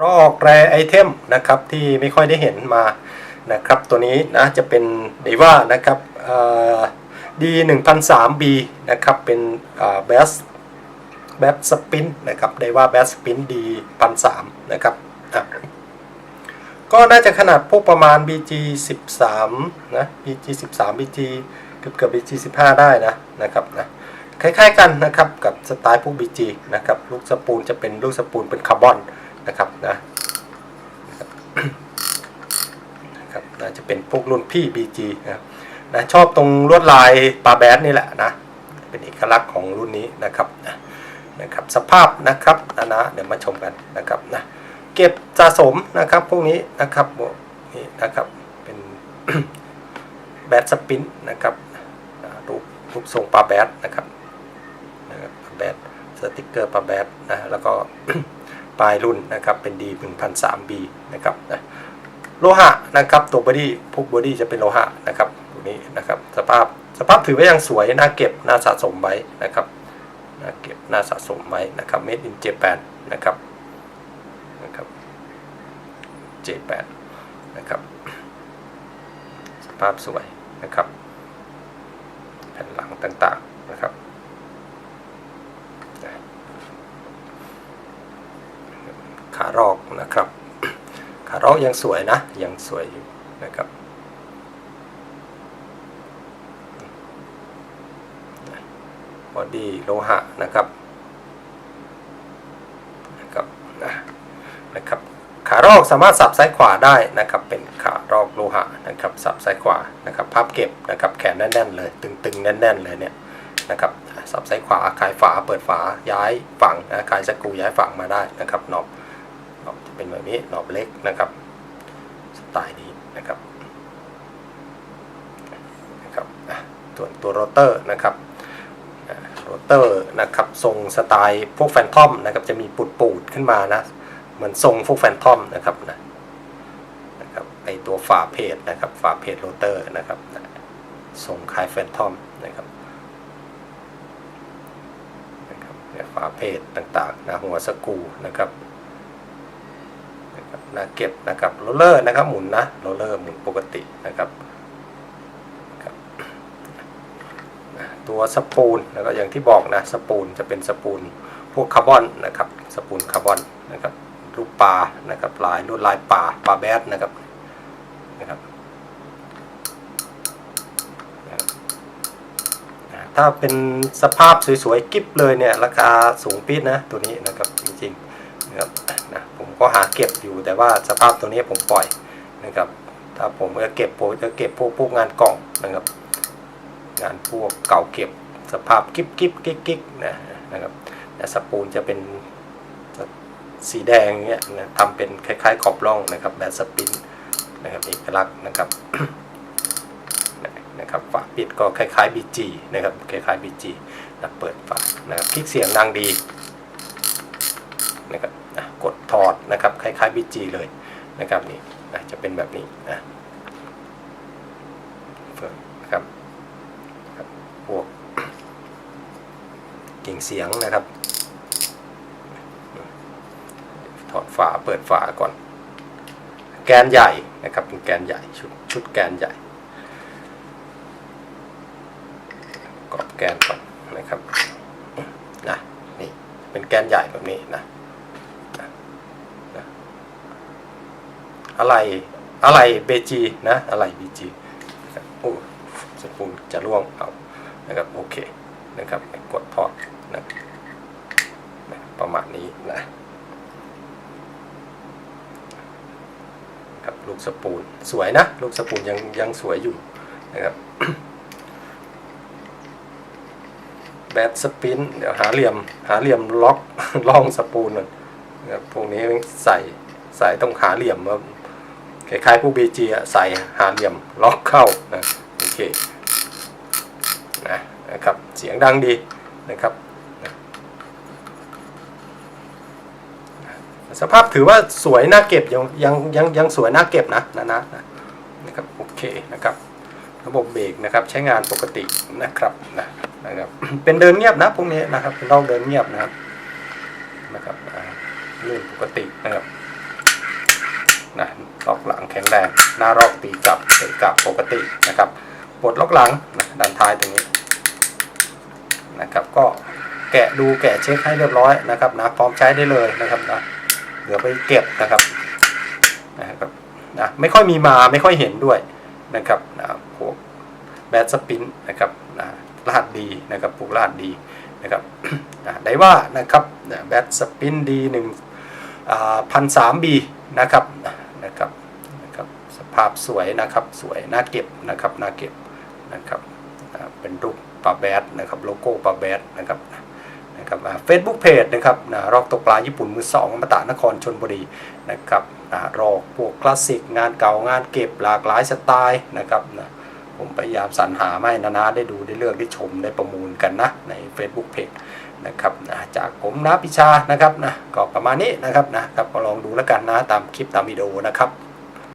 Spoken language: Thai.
เราออกแรไอเทมนะครับที่ไม่ค่อยได้เห็นมานะครับตัวนี้นะจะเป็นเดว่านะครับดี1 0 0 3 B นสามบีนะครับเป็นเบสแบทสปินนะครับได้ว่าแบทสปินดีพันสามนะครับก็น่าจะขนาดพวกประมาณ BG 13นะ BG 13 BG เกือบเกือบ BG 15 ได้นะนะครับนะคล้ายๆกันนะครับกับสไตล์พวก BG นะครับลูกสปูลจะเป็นลูกสปูลเป็นคาร์บอน นะครับนะนะครับน่าจะเป็นพวกรุ่นพี่ BG นะครับนะชอบตรงลวดลายปลาแบดนี่แหละนะเป็นเอกลักษณ์ของรุ่นนี้นะครับนะนะครับสภาพนะครับนะนะเดี๋ยวมาชมกันนะครับนะเก็บสะสมนะครับพวกนี้นะครับนี่นะครับเป็นแบดสปินนะครับรูปรูปทรงปลาแบดนะครับนะครับปลาแบดสติกเกอร์ปลาแบดนะแล้วก็ ปลายรุ่นนะครับเป็นดี1 0 0 3 B นะครับนะโลหะนะครับตัวบอดี้พวกบอดี้จะเป็นโลหะนะครับตัวนี้นะครับสภาพสภาพถือว่ายังสวยน่าเก็บน่าสะสมไว้นะครับน่าเก็บน่าสะสมไว้นะครับ made in Japan นะครับนะครับ J8 นะครับสภาพสวยนะครับแผ่นหลังต่างๆนะครับารอกนะครับ ขารอกยังสวยนะ ยังสวยอยู่นะครับ บอดี้โลหะนะครับนะครับนะนะครับขารอกสามารถสับซ้ายขวาได้นะครับ เป็นขารอกโลหะนะครับ สับซ้ายขวานะครับพับเก็บนะครับแขนแน่นๆเลย ตึงๆแน่นๆเลยเนี่ยนะครับสับซ้ายขวาคลายฝาเปิดฝาย้ายฝั่งนะคลายสกูย้ายฝั่งมาได้นะครับนอบหนอ เป็นแบบนี้หนอบเล็กนะครับสไตล์นี้นะครับนะครับอะตัวตัวโรเตอร์นะครับโรเตอร์นะครับทรงสไตล์พวกแฟนทอมนะครับจะมีปูดปูดๆขึ้นมานะเหมือนทรงพวกแฟนทอมนะครับนะนะครับไอตัวฝาเพจนะครับฝาเพจโรเตอร์นะครับทรงคล้ายแฟนทอมนะครับนะครับฝาเพจต่างๆนะหัวสกูนะครับ นะเก็บนะครับโรลเลอร์นะครับหมุนนะโรลเลอร์หมุนปกตินะครับตัวสปูลแล้วก็อย่างที่บอกนะสปูลจะเป็นสปูลพวกคาร์บอนนะครับสปูลคาร์บอนนะครับรูปปลานะครับลายลวดลายปลาปลาแบดนะครับนะครับถ้าเป็นสภาพสวยๆ กิ๊บเลยเนี่ย ราคาสูงปี๊ดนะ ตัวนี้นะครับจริงๆนะครับนะ ก็หาเก็บอยู่แต่ว่าสภาพตัวนี้ผมปล่อยนะครับถ้าผมจะเก็บผมจะเก็บพวกพวกงานกล่องนะครับ งานพวกเก่าเก็บสภาพกิ๊บกิ๊บกิ๊กกิ๊กนะนะครับแต่สปูลจะเป็นสีแดงเงี้ยนะทำเป็นคล้ายๆขอบร่องนะครับแบบสปินนะครับเอกลักษณ์นะครับนะครับฝาปิดก็คล้ายๆ BG นะครับคล้ายๆ BG นะเปิดฝานะครับคลิกเสียงดังดีนะครับ ถอดนะครับคล้ายๆ BG เลยนะครับนี่นะจะเป็นแบบนี้นะครับพวกกิ่งเสียงนะครับ ถอดฝาเปิดฝาก่อน แกนใหญ่นะครับเป็นแกนใหญ่ชุดชุดแกนใหญ่กรอบแกนก่อนนะครับนะนี่เป็นแกนใหญ่แบบนี้นะนะ อะไรอะไรเบจีนะอะไรเบจีโอ้สปูนจะร่วงเอานะครับโอเคนะครับกดถอดนะประมาณนี้นะครับลูกสปูนสวยนะ ลูกสปูนยังยังสวยอยู่นะครับแบดสปินเดี๋ยวหาเหลี่ยมหาเหลี่ยมล็อกล่องสปูนนะครับพวกนี้ใส่ใส่ต้องหาเหลี่ยมว่า คล้ายๆพวกบีจีใส่หาเหลี่ยมล็อกเข้านะโอเคนะนะครับเสียงดังดีนะครับสภาพถือว่าสวยน่าเก็บยังยังยังยังสวยน่าเก็บนะนะนะนะนะครับโอเคนะครับระบบเบรกนะครับใช้งานปกตินะครับนะนะครับเป็นเดินเงียบนะพวกนี้นะครับเป็นร่องเดินเงียบนะครับนะครับอ่าลื่นปกตินะครับนะ ล็อกหลังแข็งแรง หน้ารอกตีกลับเตะกลับปกตินะครับปลดล็อกหลังนะด้านท้ายตรงนี้นะครับก็แกะดูแกะเช็คให้เรียบร้อยนะครับนะพร้อมใช้ได้เลยนะครับนะเหลือไปเก็บนะครับนะครับนะไม่ค่อยมีมาไม่ค่อยเห็นด้วยนะครับนะพวกแบดสปินนะครับนะรหัสดีนะครับพวกรหัสดีนะครับอะได้ว่านะครับแบตสปินดีหนึ่งพันสามบีนะครับาพสวยนะครับ สวยน่าเก็บนะครับน่าเก็บนะครับเป็นรูปปลาแบดนะครับโลโก้ปลาแบดนะครับนะครับเฟซบุ๊กเพจนะครับนะรอกตกปลาญี่ปุ่นมือสองอมตะนครชนบุรีนะครับรอกพวกคลาสสิกงานเก่างานเก็บหลากหลายสไตล์นะครับนะผมพยายามสรรหามาให้นานาได้ดูได้เลือกได้ชมได้ประมูลกันนะใน Facebook Page นะครับนะจากผมนะพิชานะครับนะก็ประมาณนี้นะครับนะครับก็ลองดูแล้วกันนะตามคลิปตามวิดีโอนะครับ